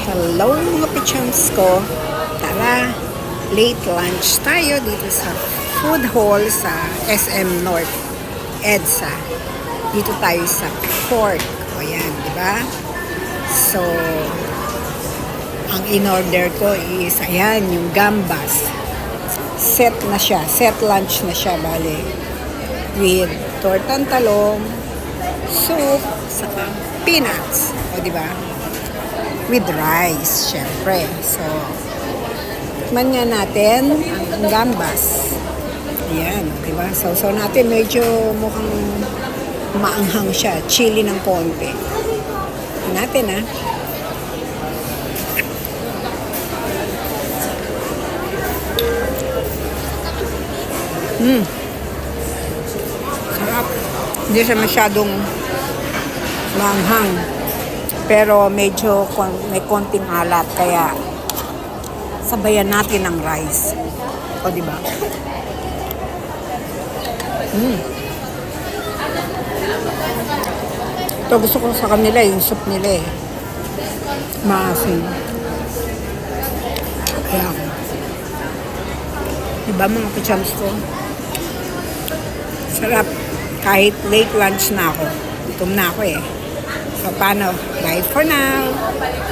Hello mga pichams ko. Tara, late lunch tayo dito sa food hall sa SM North, EDSA. Dito tayo sa pork. O yan, di ba? So, ang in-order ko is, ayan, yung gambas. Set na siya. Set lunch na siya, bale. With tortang talong, soup, saka peanuts. O, di ba? With rice, syempre. So, tikman natin ang gambas. Ayan, di ba? So, so natin medyo mukhang maanghang siya. Chili ng konti. Natin, ah. Hmm. Sarap. Hindi siya masyadong maanghang pero medyo may konting alat kaya sabayan natin ng rice. O di ba? Mm. Ito gusto ko sa kanila yung soup nila eh. Maasim. Ayan. Diba mga pichams ko? Sarap. Kahit late lunch na ako. Gutom na ako eh. So, paano? Bye for now.